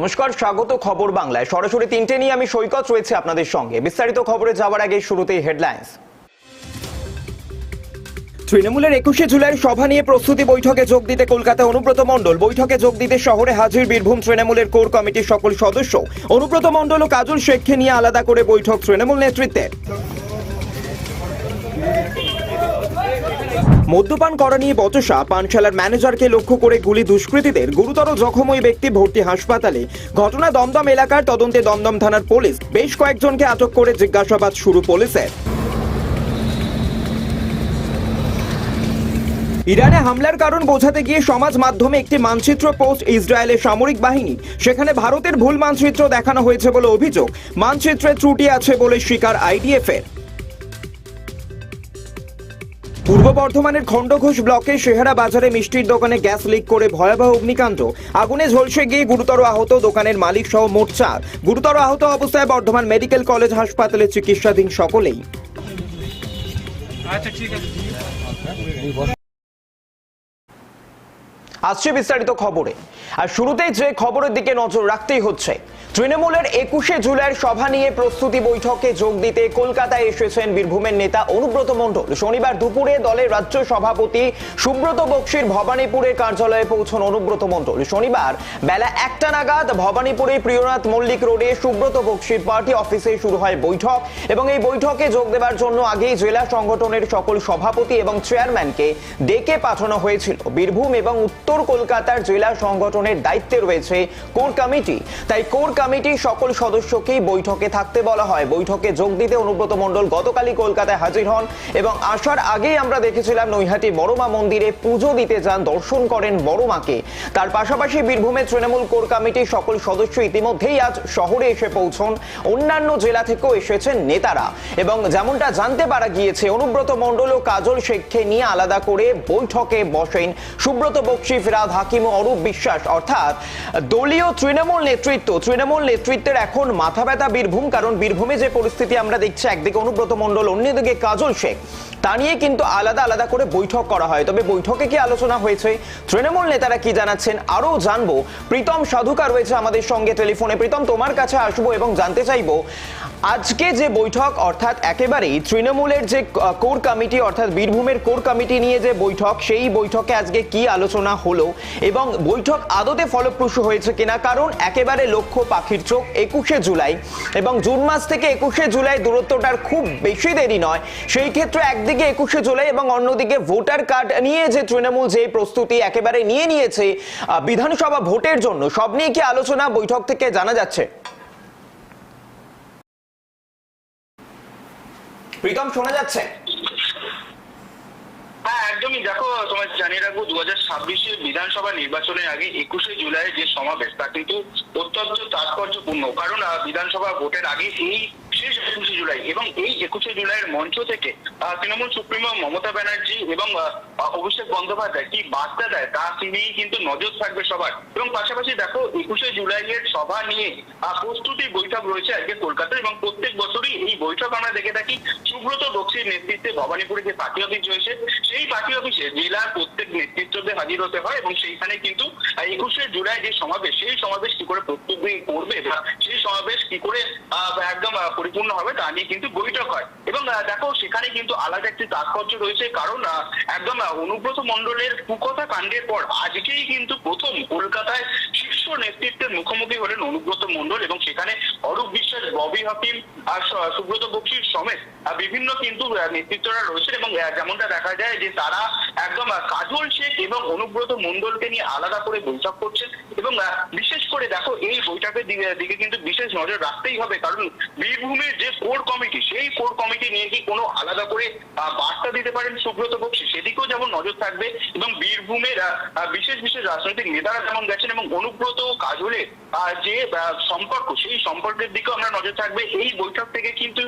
নমস্কার, স্বাগত খবর বাংলায়। সরাসরি তিনটে নিয়ে আমি সৈকত রয়েছে আপনাদের সঙ্গে। বিস্তারিত খবরে যাওয়ার আগে শুরুতেই হেডলাইন্স তৃণমূলের একুশে জুলাইয়ের সভা নিয়ে প্রস্তুতি বৈঠকে যোগ দিতে কলকাতা অনুব্রত মণ্ডল। বৈঠকে যোগ দিতে শহরে হাজির বীরভূম তৃণমূলের কোর কমিটির সকল সদস্য। অনুব্রত মণ্ডল ও কাজল শেখকে নিয়ে আলাদা করে বৈঠক তৃণমূল নেতৃত্বে মদ্যপান করা নিয়ে বচসা। পানশালার ম্যানেজারকে লক্ষ্য করে গুলি দুষ্কৃতীদের। গুরুতর জখম ওই ব্যক্তি ভর্তি হাসপাতালে। ঘটনা দমদম এলাকার তদন্তে দমদম থানার পুলিশ বেশ কয়েকজনকে আটক করে জিজ্ঞাসাবাদ শুরু পুলিশের ইরানে হামলার কারণ বোঝাতে গিয়ে সমাজ মাধ্যমে একটি মানচিত্র পোস্ট ইসরায়েলের সামরিক বাহিনী। সেখানে ভারতের ভুল মানচিত্র দেখানো হয়েছে বলে অভিযোগ। মানচিত্রে ত্রুটি আছে বলে স্বীকার আইডিএফ এর পূর্ব বর্ধমানের খণ্ডঘোষ ব্লকের শেহারা বাজারে মিষ্টির দোকানে গ্যাস লিক করে ভয়াবহ অগ্নিকাণ্ড। আগুনে ঝলসে গিয়ে গুরুতর আহত দোকানের মালিক সহ মোট চার। গুরুতর আহত অবস্থায় বর্ধমান মেডিকেল কলেজ হাসপাতালে চিকিৎসাধীন সকলেই। আচ্ছা আসছে বিস্তারিত খবরে। আর শুরুতেই যে খবরের দিকে নজর রাখতেই হচ্ছে। তৃণমূলের একুশে জুলাইয়ের সভা নিয়ে প্রস্তুতি বৈঠকে যোগ দিতে কলকাতায় এসেছেন বীরভূমের নেতা অনুব্রত মণ্ডল। শনিবার দুপুরে দলের রাজ্য সভাপতি সুব্রত বক্সির ভবানীপুরের কার্যালয়ে পৌঁছন অনুব্রত মণ্ডল। শনিবার বেলা একটা নাগাদ ভবানীপুরে প্রিয়নাথ মল্লিক রোডে সুব্রত বক্সির পার্টি অফিসে শুরু হয় বৈঠক এবং এই বৈঠকে যোগ দেওয়ার জন্য আগেই জেলা সংগঠনের সকল সভাপতি এবং চেয়ারম্যানকে ডেকে পাঠানো হয়েছিল। বীরভূম এবং উত্তর কলকাতার জেলা সংগঠনের দায়িত্বে রয়েছে কোর কমিটি। তাই কোর কমিটির সকল সদস্যকেই বৈঠকে থাকতে বলা হয়। বৈঠকে যোগ দিতে অনুব্রত মণ্ডল গতকালই কলকাতায় হাজির হন এবং আসার আগেই আমরা দেখেছিলাম নৈহাটি বড়মা মন্দিরে পুজো দিতে যান, দর্শন করেন বড়মাকে। তার পাশাপাশি বীরভূমের তৃণমূল কোর কমিটির সকল সদস্য ইতিমধ্যেই আজ শহরে এসে পৌঁছন। অন্যান্য জেলা থেকেও এসেছেন নেতারা। এবং যেমনটা জানতে পারা গিয়েছে, অনুব্রত মণ্ডল ও কাজল শেখকে নিয়ে আলাদা করে বৈঠকে বসেন সুব্রত বক্সি, ফিরাদ হাকিম ও অরূপ বিশ্বাস। অর্থাৎ দলীয় তৃণমূল নেতৃত্ব, তৃণমূল নেতৃত্বের এখন মাথা ব্যথা বীরভূম, কারণ বীরভূমে যে পরিস্থিতি আমরা দেখছি, একদিকে অনুব্রত মণ্ডল, অন্যদিকে কাজল শেখ। তা নিয়ে কিন্তু আলাদা আলাদা করে বৈঠক করা হয়। তবে বৈঠকে কি আলোচনা হয়েছে? তৃণমূল নেতারা কি জানাচ্ছেন? আরও জানব। প্রীতম সাধুকা রয়েছে আমাদের সঙ্গে টেলিফোনে। প্রীতম, তোমার কাছে আসব এবং জানতে চাইব আজকে যে বৈঠক, অর্থাৎ একেবারেই তৃণমূলের যে কোর কমিটি, অর্থাৎ বীরভূমের কোর কমিটি নিয়ে যে বৈঠক, সেই বৈঠকে আজকে কি আলোচনা হলো এবং বৈঠক আদতে ফলপ্রসূ হয়েছে কিনা? কারণ একেবারে লক্ষ্য পাখির চোখ, একুশে জুলাই এবং জুন মাস থেকে একুশে জুলাই দূরত্বটার খুব বেশি দেরি নয়। সেই ক্ষেত্রে একদিকে একুশে জুলাই এবং অন্যদিকে ভোটার কার্ড নিয়ে যে তৃণমূল যে প্রস্তুতি একেবারে নিয়ে নিয়েছে বিধানসভা ভোটের জন্য, সব নিয়ে কি আলোচনা বৈঠক থেকে জানা যাচ্ছে? প্রীতম, শোনা যাচ্ছে? হ্যাঁ একদমই। দেখো তোমার জানিয়ে রাখব দু হাজার ছাব্বিশের বিধানসভা নির্বাচনের আগে একুশে জুলাই যে সমাবেশ, তা কিন্তু অত্যন্ত তাৎপর্যপূর্ণ। কারণ বিধানসভা ভোটের আগে এই শেষ একুশে জুলাই এবং এই একুশে জুলাইয়ের মঞ্চ থেকে তৃণমূল সুপ্রিমো মমতা ব্যানার্জি এবং অভিষেক বন্দ্যোপাধ্যায় কি বার্তা দেয় তা নিয়েই কিন্তু নজর থাকবে সবার। এবং পাশাপাশি দেখো, একুশে জুলাইয়ের সভা নিয়ে প্রস্তুতি বৈঠক রয়েছে আজকে কলকাতায় এবং প্রত্যেক বছরই এই বৈঠক আমরা দেখে থাকি সুব্রত বক্সির নেতৃত্বে ভবানীপুরে যে পার্টি অফিস রয়েছে, সেই পার্টি অফিসে জেলার প্রত্যেক নেতৃত্বদের হাজির হতে হয় এবং সেইখানে কিন্তু একুশে জুলাই যে সমাবেশ, সেই সমাবেশ কি করে প্রস্তুতি করবে সেই সমাবেশ কি করে একদম পরিপূর্ণ হবে, তা নিয়ে কিন্তু বৈঠক হয়। এবং দেখো, সেখানে কিন্তু আলাদা একটি তাৎপর্য রয়েছে, কারণ একদম অনুব্রত মন্ডলের কুকথা কাণ্ডের পর আজকেই কিন্তু প্রথম কলকাতায় শীর্ষ নেতৃত্বের মুখোমুখি হলেন অনুব্রত মন্ডল এবং সেখানে অরূপ বিশ্বাস, ববি হাকিম আর সুব্রত বক্সির সমেত বিভিন্ন কিন্তু নেতৃত্বরা রয়েছেন এবং যেমনটা দেখা যায় যে তারা একদম কাজল শেখ এবং অনুব্রত মন্ডলকে নিয়ে আলাদা করে বৈঠক করছেন এবং বিশেষ করে দেখো, এই বৈঠকের দিকে কিন্তু বিশেষ নজর রাখতেই হবে, কারণ বীরভূমের যে কোর কমিটি সেই কোর কমিটি নিয়ে কি কোনো আলাদা করে বার্তা দিতে পারেন সুব্রত বক্সি? সেদিকেও যেমন নজর থাকবে এবং বীরভূমের বিশেষ বিশেষ রাজনৈতিক নেতারা যেমন গেছেন এবং অনুব্রত ও কাজলের যে সম্পর্ক সেই সম্পর্কের দিকেও আমরা নজর থাকবে। এই বৈঠক থেকে কিন্তু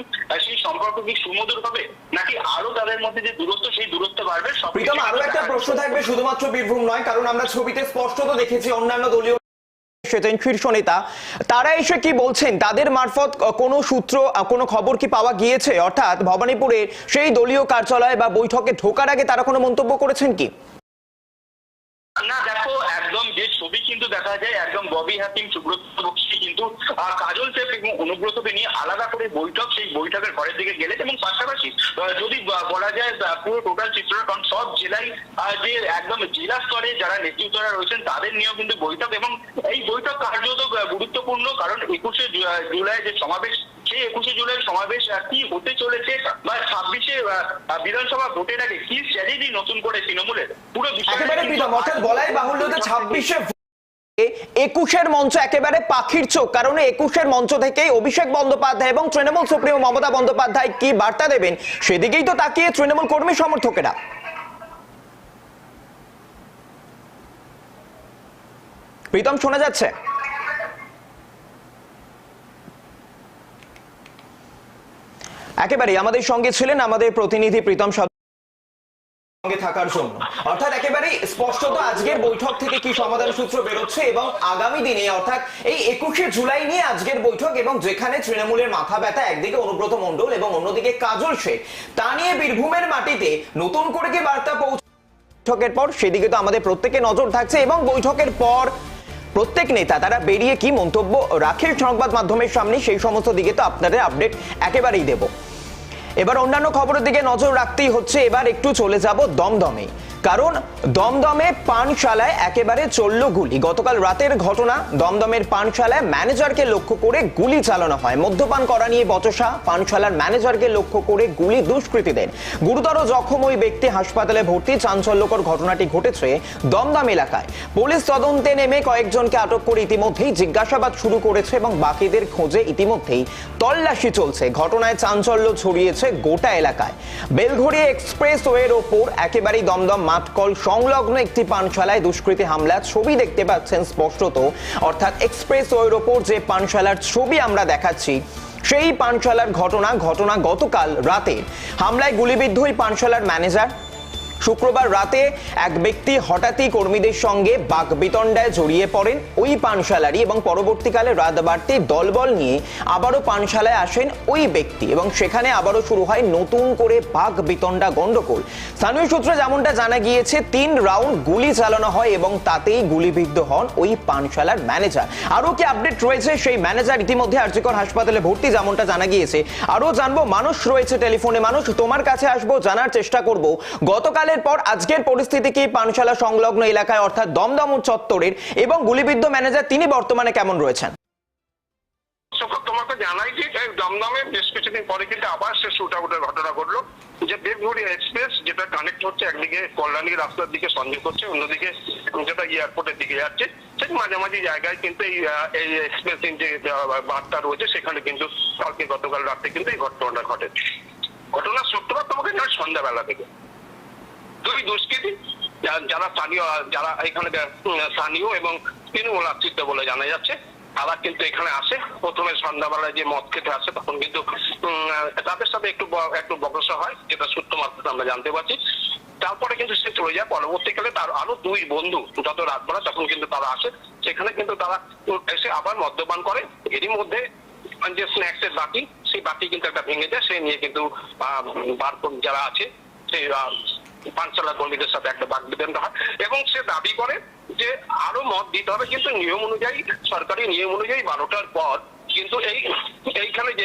সেই সম্পর্ক কি সুমধুর হবে নাকি আরও তাদের মধ্যে যে দূরত্ব সেই দূরত্ব বাড়বে? সব প্রীতম আরও একটা প্রশ্ন থাকবে শুধুমাত্র বীরভূম নয় কারণ আমরা ছবিতে স্পষ্টত দেখেছি অন্যান্য দলীয় এসেছেন শীর্ষ নেতা। তারা এসে কি বলছেন? তাদের মারফত কোনো সূত্র কোনো খবর কি পাওয়া গিয়েছে? অর্থাৎ ভবানীপুরে সেই দলীয় কার্যালয় বা বৈঠকে ঢোকার আগে তারা কোনো মন্তব্য করেছেন কি? না, দেখো, একদম যে ছবি কিন্তু দেখা যায়, একদম ববি হাকিম সুব্রত কিন্তু কাজল সেফ এবং অনুব্রতকে নিয়ে আলাদা করে বৈঠক সেই বৈঠকের ঘরের দিকে গেলে এবং পাশাপাশি যদি বলা যায় পুরো টোটাল চিত্রটা কারণ সব জেলায় যে একদম জেলা স্তরে যারা নেতৃত্বরা রয়েছেন তাদের নিয়েও কিন্তু বৈঠক এবং এই বৈঠক কার্যত গুরুত্বপূর্ণ কারণ একুশে জুলাই যে সমাবেশ সেই একুশে জুলাই সমাবেশ কি হতে চলেছে বা ছাব্বিশে বিধানসভা ভোটের আগে কি স্ট্র্যাটেজি নতুন করে তৃণমূলের? পুরো বিষয়টা বলাই বাহুল্য ছাব্বিশে একুশের মঞ্চ একেবারে পাখির চোখ, কারণ একুশের মঞ্চ থেকেই অভিষেক বন্দ্যোপাধ্যায় এবং তৃণমূল সুপ্রিমো মমতা বন্দ্যোপাধ্যায় কি বার্তা দেবেন? সেদিকেই তো তাকিয়ে তৃণমূল কর্মী সমর্থকেরা। প্রীতম, শোনা যাচ্ছে? একেবারে আমাদের সঙ্গে ছিলেন আমাদের প্রতিনিধি প্রীতম সঙ্গে থাকার জন্য। অর্থাৎ একেবারে স্পষ্টত আজকের বৈঠক থেকে কি সমাধান সূত্র বেরোচ্ছে এবং আগামী দিনে, অর্থাৎ এই একুশে জুলাই নিয়ে আজকের বৈঠক এবং যেখানে তৃণমূলের মাথা ব্যথা, একদিকে অনুব্রত মণ্ডল এবং অন্যদিকে কাজল শেখ তা নিয়ে বীরভূমের মাটিতে নতুন করে কি বার্তা পৌঁছ বৈঠকের পর সেদিকে তো আমাদের প্রত্যেকে নজর থাকছে এবং বৈঠকের পর প্রত্যেক নেতা তারা বেরিয়ে কি মন্তব্য রাখে সংবাদ মাধ্যমের সামনে, সেই সমস্ত দিকে তো আপনাদের আপডেট একেবারেই দেব। এবার অন্যান্য খবরের দিকে নজর রাখতেই হচ্ছে। এবার একটু চলে যাব দমদমে। কারণ দমদমে পানশালায় একেবারে চলল গুলি। গতকাল রাতের ঘটনা, দমদমের পানশালায় ম্যানেজারকে লক্ষ্য করে গুলি চালানো হয়। মদ্যপান করা নিয়ে বচসা, পানশালার ম্যানেজারকে লক্ষ্য করে গুলি দুষ্কৃতীদের। গুরুতর জখম ওই ব্যক্তি হাসপাতালে ভর্তি। চাঞ্চল্যকর ঘটনাটি ঘটেছে দমদম এলাকায়। পুলিশ তদন্তে নেমে কয়েকজনকে আটক করে ইতিমধ্যেই জিজ্ঞাসাবাদ শুরু করেছে এবং বাকিদের খোঁজে ইতিমধ্যেই তল্লাশি চলছে। ঘটনায় চাঞ্চল্য ছড়িয়েছে গোটা এলাকায়। বেলঘড়িয়া এক্সপ্রেস ওয়ের ওপর একেবারেই দমদম মাঠকল সংলগ্ন একটি পানশালায় দুষ্কৃতী হামলার ছবি দেখতে পাচ্ছেন স্পষ্টত। অর্থাৎ এক্সপ্রেস ওয়ের ওপর যে পানশালার ছবি আমরা দেখাচ্ছি, সেই পানশালার ঘটনা ঘটনা গতকাল রাতে। হামলায় গুলিবিদ্ধ ওই পানশালার ম্যানেজার শুক্রবার রাতে এক ব্যক্তি হঠাৎই কর্মীদের সঙ্গে বাক বিতণ্ডায় জড়িয়ে পড়েন। ওই পানশালারই এবং পরবর্তীকালে রাত বাড়তে দলবল নিয়ে আবারও পানশালায় আসেন ওই ব্যক্তি এবং সেখানে আবারও শুরু হয় নতুন করে বাক বিতণ্ডা গন্ডগোল স্থানীয় সূত্রে যেমনটা জানা গিয়েছে, তিন রাউন্ড গুলি চালানো হয় এবং তাতেই গুলিবিদ্ধ হন ওই পানশালার ম্যানেজার। আরও কি আপডেট রয়েছে? সেই ম্যানেজার ইতিমধ্যে আর্যিকর হাসপাতালে ভর্তি যেমনটা জানা গিয়েছে। আরও জানব, মানুষ রয়েছে টেলিফোনে। মানুষ তোমার কাছে আসব, জানার চেষ্টা করব। গতকালের পর আজকের পরিস্থিতি কি? পানশালা সংলগ্ন এলাকায় অর্থাৎ দমদম চত্বরের এবং গুলিবিদ্ধ ম্যানেজার তিনি বর্তমানে কেমন রয়েছেন? ঘটনা যেটা এয়ারপোর্টের দিকে যাচ্ছে। ঠিক মাঝামাঝি জায়গায় কিন্তু এই এই এক্সপ্রেস যে বারটা রয়েছে, সেখানে কিন্তু কালকে গতকাল রাতে কিন্তু এই ঘটনাটা ঘটে ঘটনার সূত্রপাত তোমাকে সন্ধ্যাবেলা থেকে। দুই দুষ্কৃতী যারা স্থানীয়, যারা এখানে স্থানীয় এবং তৃণমূল আশ্রিত বলে জানা যাচ্ছে, তারা কিন্তু এখানে আসে। প্রথমে সন্ধ্যাবেলায় যে মদ খেতে আসে, তখন কিন্তু তাদের সাথে একটু একটু বকসা হয়, যেটা সূত্র মাত্রাতে আমরা জানতে পারছি। তারপরে কিন্তু সে চলে যায়। পরবর্তীকালে তার আরও দুই বন্ধু, যত রাত বেলা তখন কিন্তু তারা আসে। সেখানে কিন্তু তারা এসে আবার মদ্যপান করে। এরই মধ্যে যে স্ন্যাক্স এর বাকি সেই বাকি কিন্তু একটা ভেঙে যায়। সে নিয়ে কিন্তু যারা আছে, সেই আহ, কর্মীদের সাথে একটা বাগবিতণ্ড হয়। এবং সে দাবি করে যে আরও মত দিতে হবে কিন্তু নিয়ম অনুযায়ী সরকারি নিয়ম অনুযায়ী বারোটার পর কিন্তু এই এইখানে যে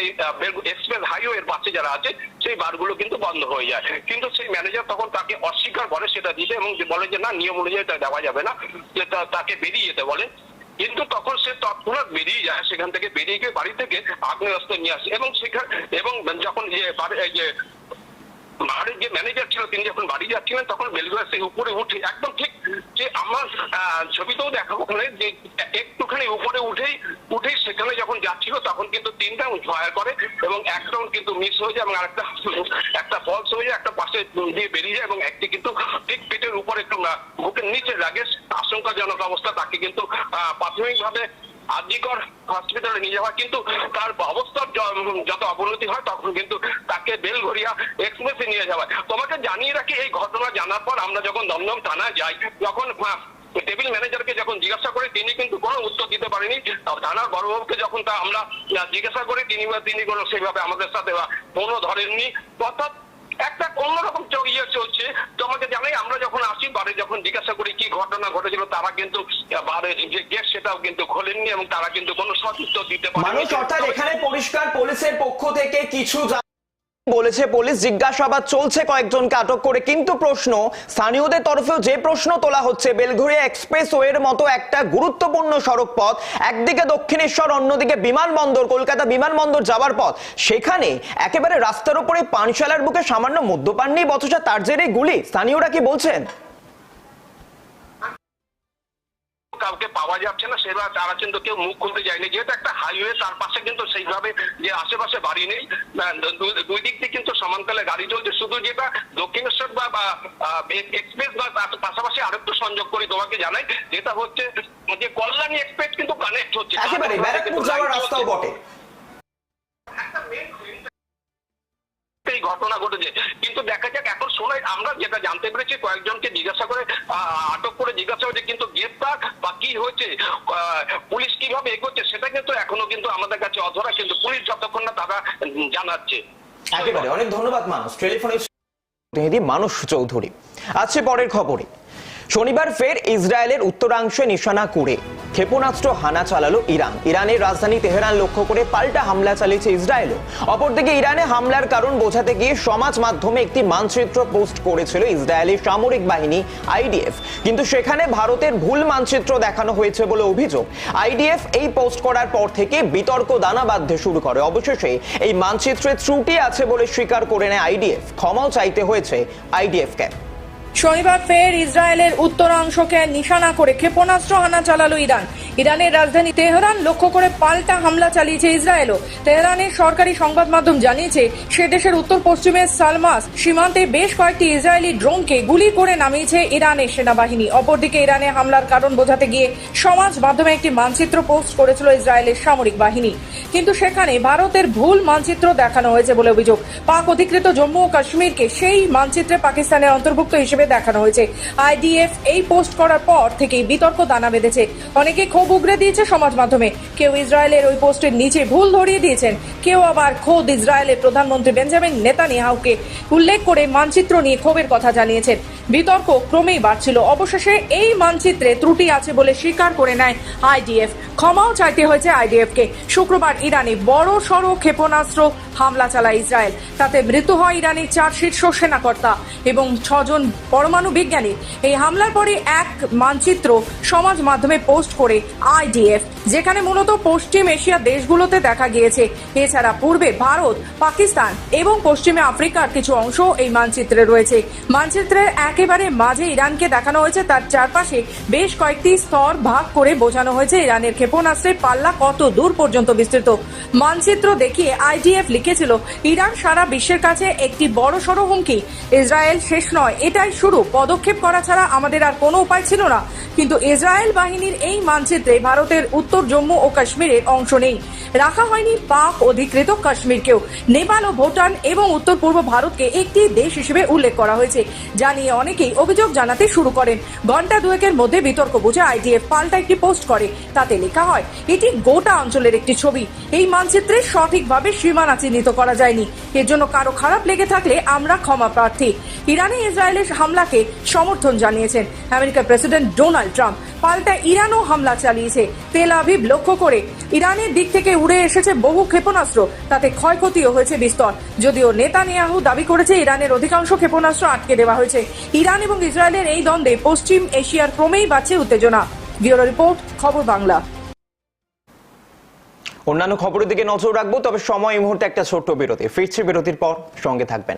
এক্সপ্রেস হাইওয়ের পাশে যারা আছে সেই বারগুলো কিন্তু বন্ধ হয়ে যায়। কিন্তু সেই ম্যানেজার তখন তাকে অস্বীকার করে সেটা দিতে এবং বলে যে না নিয়ম অনুযায়ী তা দেওয়া যাবে না যে তাকে বেরিয়ে যেতে বলে। কিন্তু তখন সে তৎক্ষণাৎ বেরিয়ে যায় সেখান থেকে বেরিয়ে গিয়ে বাড়ি থেকে আগ্নেয়াস্ত্র নিয়ে আসে। এবং সেখানে এবং যখন যে বাড়ির যে ম্যানেজার ছিল, তিনি যখন বাড়ি যাচ্ছিলেন, তখন বেলগুলা সেই উপরে উঠে, একদম ঠিক যে আমার ছবিতেও দেখাবো ওখানে যে একটুখানি উপরে উঠেই উঠেই সেখানে যখন যাচ্ছিল, তখন কিন্তু তিনটা ফায়ার করে এবং এক রাউন্ড কিন্তু মিস হয়ে যায় এবং আরেকটা একটা ফলস হয়ে যায়, একটা পাশে দিয়ে বেরিয়ে যায় এবং একটি কিন্তু ঠিক পেটের উপরে একটু বুকের নিচে লাগে আশঙ্কাজনক অবস্থা, তাকে কিন্তু প্রাথমিকভাবে আর্যিকর হসপিটালে নিয়ে যাওয়া। কিন্তু তার অবস্থার যত অবনতি হয় তখন কিন্তু তাকে বেলঘরিয়া এক্সপ্রেসে নিয়ে যাওয়া। তোমাকে জানিয়ে রাখি এই ঘটনা জানার পর আমরা যখন দমদম থানায় যাই আহ, টেবিল ম্যানেজারকে যখন জিজ্ঞাসা করি তিনি কিন্তু কোনো উত্তর দিতে পারেনি। থানার বড়বাবুকে যখন তা আমরা জিজ্ঞাসা করি তিনি তিনি কোনো সেভাবে আমাদের সাথে ফোনও ধরেননি। অর্থাৎ একটা অন্যরকম ইয়ে চলছে। তোমাকে জানাই আমরা যখন আসি বাড়ি যখন জিজ্ঞাসা করি কি ঘটনা ঘটেছিল তারা কিন্তু আহ, যে গেট সেটাও কিন্তু খোলেননি এবং তারা কিন্তু কোনো সচিত্র দিতে পারেনি। মানুষ অর্থাৎ এখানে পরিষ্কার পুলিশের পক্ষ থেকে কিছু বলেছে পুলিশ, জিজ্ঞাসাবাদ চলছে, কয়েকজনকে আটক করে। কিন্তু প্রশ্ন, স্থানীয়দের তরফেও যে প্রশ্ন তোলা হচ্ছে বেলঘরিয়া এক্সপ্রেস ওয়ের মতো একটা গুরুত্বপূর্ণ সড়ক পথ একদিকে দক্ষিণেশ্বর, অন্যদিকে বিমানবন্দর, কলকাতা বিমানবন্দর যাওয়ার পথ। সেখানে একেবারে রাস্তার উপরে পানশালার বুকে সামান্য মদ্যপান নিয়ে বচসা তার জেরে গুলি। স্থানীয়রা কি বলছেন? কাউকে পাওয়া যাচ্ছে না সেবার তারা কিন্তু কেউ মুখ খুলতে যায়নি। যেহেতু একটা হাইওয়ে তার পাশে কিন্তু সেইভাবে যে আশেপাশে বাড়ি নেই দুই দিক দিয়ে কিন্তু সমানতালে গাড়ি চলছে। শুধু যেটা দক্ষিণেশ্বর বা এক্সপ্রেস বা তার পাশাপাশি আরেকটু সংযোগ করে তোমাকে জানাই যেটা হচ্ছে যে কল্যাণী এক্সপ্রেস কিন্তু কানেক্ট হচ্ছে। একেবারে ব্যারাকপুর যাওয়ার রাস্তাও বটে। এই ঘটনা ঘটেছে। কিন্তু দেখা যাক এখন শোনায় আমরা যেটা জানতে পেরেছি কয়েকজনকে জিজ্ঞাসা করে আটক করে জিজ্ঞাসা হয়েছে কিন্তু গ্রেপ্তার বা কি হয়েছে পুলিশ কীভাবে এগোচ্ছে সেটা কিন্তু এখনও কিন্তু আমাদের কাছে অধরা কিন্তু পুলিশ যতক্ষণ না তারা জানাচ্ছে। একেবারে অনেক ধন্যবাদ মানুষ। টেলিফোনে প্রতিনিধি মানুষ চৌধুরী। আছে পরের খবরে। শনিবার ফের ইসরায়েলের উত্তরাংশে নিশানা করে ক্ষেপণাস্ত্র হানা চালালো ইরান। ইরানের রাজধানী তেহরান লক্ষ্য করে পাল্টা হামলা চালিয়েছে ইসরায়েলও। অপরদিকে ইরানে হামলার কারণ বোঝাতে গিয়ে সমাজ মাধ্যমে একটি মানচিত্র পোস্ট করেছিল ইসরায়েলের সামরিক বাহিনী আইডিএফ। কিন্তু সেখানে ভারতের ভুল মানচিত্র দেখানো হয়েছে বলে অভিযোগ। আইডিএফ এই পোস্ট করার পর থেকে বিতর্ক দানা বাঁধতে শুরু করে। অবশেষে এই মানচিত্রে ত্রুটি আছে বলে স্বীকার করে নেয় আইডিএফ। ক্ষমাও চাইতে হয়েছে আইডিএফকে। শনিবার ফের ইসরায়েলের উত্তরাংশকে নিশানা করে ক্ষেপণাস্ত্র হানা চালালো ইরান। ইরানের রাজধানী তেহরান লক্ষ্য করে পাল্টা হামলা চালিয়েছে ইসরায়েলও। তেহরানের সরকারি সংবাদ মাধ্যম জানিয়েছে, সে দেশের উত্তর পশ্চিমে সালমাস সীমান্তে বেশ কয়েকটি ইসরায়েলি ড্রোনকে গুলি করে নামিয়েছে ইরানের সেনাবাহিনী। অপরদিকে ইরানে হামলার কারণ বোঝাতে গিয়ে সমাজ মাধ্যমে একটি মানচিত্র পোস্ট করেছিল ইসরায়েলের সামরিক বাহিনী। কিন্তু সেখানে ভারতের ভুল মানচিত্র দেখানো হয়েছে বলে অভিযোগ। পাক অধিকৃত জম্মু ও কাশ্মীরকে সেই মানচিত্রে পাকিস্তানের অন্তর্ভুক্ত হিসেবে দেখানো হয়েছে। আইডিএফ এই পোস্ট করার পর থেকেই বিতর্ক দানা বেঁধেছে। অনেকে ক্ষোভ উগরে দিয়েছে সমাজ মাধ্যমে। কেউ ইসরায়েলের ওই পোস্টের নিচে ভুল ধরিয়ে দিয়েছেন। কেউ আবার খোদ ইসরায়েলের প্রধানমন্ত্রী বেঞ্জামিন নেতানিয়াহুকে উল্লেখ করে মানচিত্র নিয়ে ক্ষোভের কথা জানিয়েছেন। বিতর্ক ক্রমেই বাড়ছিল। অবশেষে এই মানচিত্রে ত্রুটি আছে বলে স্বীকার করে নেয় আইডিএফ ক্ষমাও চাইতে হয়েছে আইডিএফকে শুক্রবার ইরানে বড় সড়ো ক্ষেপণাস্ত্র হামলা চালায় ইসরায়েল। তাতে মৃত্যু হয় ইরানের চার শীর্ষ সেনাকর্তা এবং ছজন পরমাণু বিজ্ঞানী। এই হামলার পরে এক মানচিত্র সমাজ মাধ্যমে পোস্ট করে আইডিএফ, যেখানে মূলত পশ্চিম এশিয়া দেশগুলোতে দেখা গিয়েছে। এছাড়া পূর্বে ভারত, পাকিস্তান এবং পশ্চিমে আফ্রিকার কিছু অংশ এই মানচিত্রে রয়েছে। মানচিত্রের একেবারে মাঝে ইরানকে দেখানো হয়েছে, তার চারপাশে বেশ কয়েকটি স্তর ভাগ করে বোঝানো হয়েছে। ইরানের ক্ষেপণাস্ত্রের পাল্লা কত দূর পর্যন্ত বিস্তৃত? মানচিত্র দেখিয়ে আইডিএফ লিখেছিল, ইরান সারা বিশ্বের কাছে একটি বড় সড়ো হুমকি। ইসরায়েল শেষ নয়। এটাই শুরু। পদক্ষেপ করা ছাড়া আমাদের আর কোনো উপায় ছিল না। কিন্তু ইসরায়েল বাহিনীর এই মানচিত্রে ভারতের উত্তর, জম্মু ও কাশ্মীরের অংশ নেই। রাখা হয়নি পাক অধিকৃত কাশ্মীরকেও। নেপাল ও ভুটান এবং উত্তর পূর্ব ভারতকে একটি দেশ হিসেবে উল্লেখ করা হয়েছে। যা নিয়ে অনেকেই অভিযোগ জানাতে শুরু করেন। ঘণ্টা দুয়েকের মধ্যে বিতর্ক বুঝে আইডিএফ পাল্টা একটি পোস্ট করে। তাতে লেখা হয়, এটি গোটা অঞ্চলের একটি ছবি। এই মানচিত্রে সঠিকভাবে সীমানা চিহ্নিত করা যায়নি। এর জন্য কারও খারাপ লেগে থাকলে আমরা ক্ষমা প্রার্থী। ইরানে ইসরায়েলের হামলাকে সমর্থন জানিয়েছেন। আমেরিকার প্রেসিডেন্ট ডোনাল্ড ট্রাম্প পাল্টা ইরানও হামলা চালিয়েছে। তেল আভিব লক্ষ্য করে ইরানের দিক থেকে উড়ে এসেছে বহু ক্ষেপণাস্ত্র। তাতে ক্ষয়ক্ষতিও হয়েছে বিস্তর। যদিও নেতা নেতানিয়াহু দাবি করেছে ইরানের অধিকাংশ ক্ষেপণাস্ত্র আটকে দেওয়া হয়েছে। ইরান এবং ইসরায়েলের এই দ্বন্দ্বে পশ্চিম এশিয়ার ক্রমেই বাড়ছে উত্তেজনা। ব্যুরো রিপোর্ট খবর বাংলা। অন্যান্য খবরের দিকে নজর রাখব তবে সময় এই মুহূর্তে একটা ছোট্ট বিরতি। ফিরছে বিরতির পর সঙ্গে থাকবেন।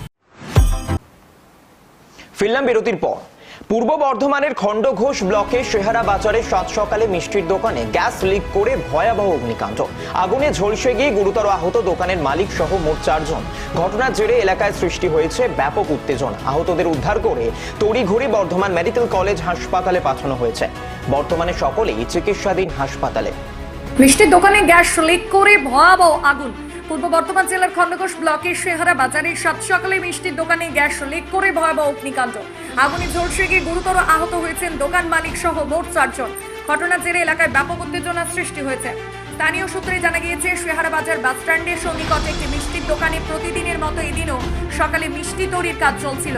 ফিরলাম বিরতির পর। পূর্ব বর্ধমানের খণ্ডঘোষ ব্লকে শেহারা বাজারে সাত সকালে মিষ্টির দোকানে গ্যাস লিক করে ভয়াবহ অগ্নিকাণ্ড। আগুনে ঝলসে গিয়ে গুরুতর আহত দোকানের মালিক সহ মোট চারজন। ঘটনার জেরে এলাকায় সৃষ্টি হয়েছে ব্যাপক উত্তেজনা। আহতদের উদ্ধার করে তড়িঘড়ি বর্ধমান মেডিকেল কলেজ হাসপাতালে পাঠানো হয়েছে। বর্তমানে সকলেই চিকিৎসাধীন হাসপাতালে। মিষ্টির দোকানে গ্যাস লিক করে ভয়াবহ আগুন। পূর্ব বর্ধমান জেলার খন্ডঘোষ ব্লকের শেহারা বাজারে সাত সকালে মিষ্টির দোকানে গ্যাস লিক করে ভয়াবহ অগ্নিকাণ্ড। আগুনে ঝলসে গিয়ে গুরুতর আহত হয়েছেন দোকান মালিক সহ মোট চারজন। ঘটনার জেরে এলাকায় ব্যাপক উত্তেজনার সৃষ্টি হয়েছে। স্থানীয় সূত্রে জানা গিয়েছে, শেহারা বাজার বাস স্ট্যান্ডের সন্নিকটে একটি মিষ্টির দোকানে প্রতিদিনের মতো এদিনও সকালে মিষ্টি তৈরির কাজ চলছিল।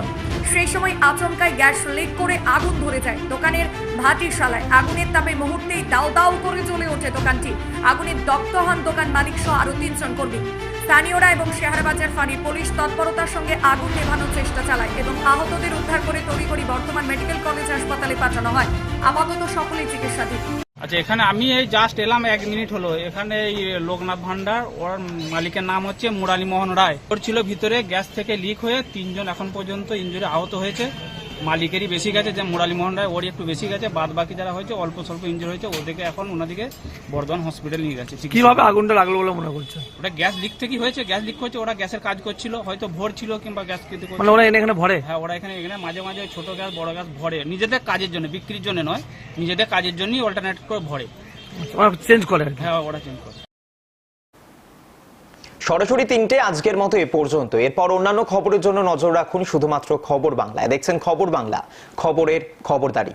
সেই সময় আচমকায় গ্যাস লিক করে আগুন ধরে যায়। দোকানের ভাটিশালায় আগুনের তাপে মুহূর্তেই দাও দাও করে জ্বলে ওঠে দোকানটি। আগুনে দগ্ধ হন দোকান মালিক সহ আরও তিনজন কর্মী। স্থানীয়রা এবং শেহারবাজার ফাঁড়ি পুলিশ তৎপরতার সঙ্গে আগুন নেভানোর চেষ্টা চালায় এবং আহতদের উদ্ধার করে তড়িঘড়ি বর্তমান মেডিকেল কলেজ হাসপাতালে পাঠানো হয়। আপাতত সকলেই চিকিৎসাধীন। আচ্ছা এখানে আমি এই জাস্ট এলাম, এক মিনিট হলো। এখানে এই লোকনাথ ভান্ডার, ওর মালিকের নাম হচ্ছে মুরালী মোহন রায়। ওর ছিল ভিতরে গ্যাস থেকে লিক হয়ে তিনজন এখন পর্যন্ত ইঞ্জুরি আহত হয়েছে। মালিকেরই বেশি গেছে যে মুরালী মোহন রায় ওরই একটু বেশি গেছে বাদ বাকি যারা হয়েছে অল্প স্বল্প ইঞ্জুরি হয়েছে ওদেরকে এখন ওনাদিকে বর্ধমান হসপিটাল নিয়ে গেছে কীভাবে আগুনটা লাগল বলে মনে করছে? ওটা গ্যাস লিক থেকে হয়েছে গ্যাস লিক করছে ওরা গ্যাসের কাজ করছিল হয়তো ভোর ছিল কিংবা গ্যাস কিন্তু মানে ওরা এখানে ভরে? হ্যাঁ ওরা এখানে এখানে মাঝে মাঝে ছোট গ্যাস বড় গ্যাস ভরে নিজেদের কাজের জন্য বিক্রির জন্য নয় নিজেদের কাজের জন্যই অল্টারনেট করে ভরে। চেঞ্জ করে হ্যাঁ ওরা চেঞ্জ করে। সরাসরি তিনটে আজকের মতো এ পর্যন্ত। এরপর অন্যান্য খবরের জন্য নজর রাখুন শুধুমাত্র খবর বাংলায়। দেখছেন খবর বাংলা, খবরের খবরদারি।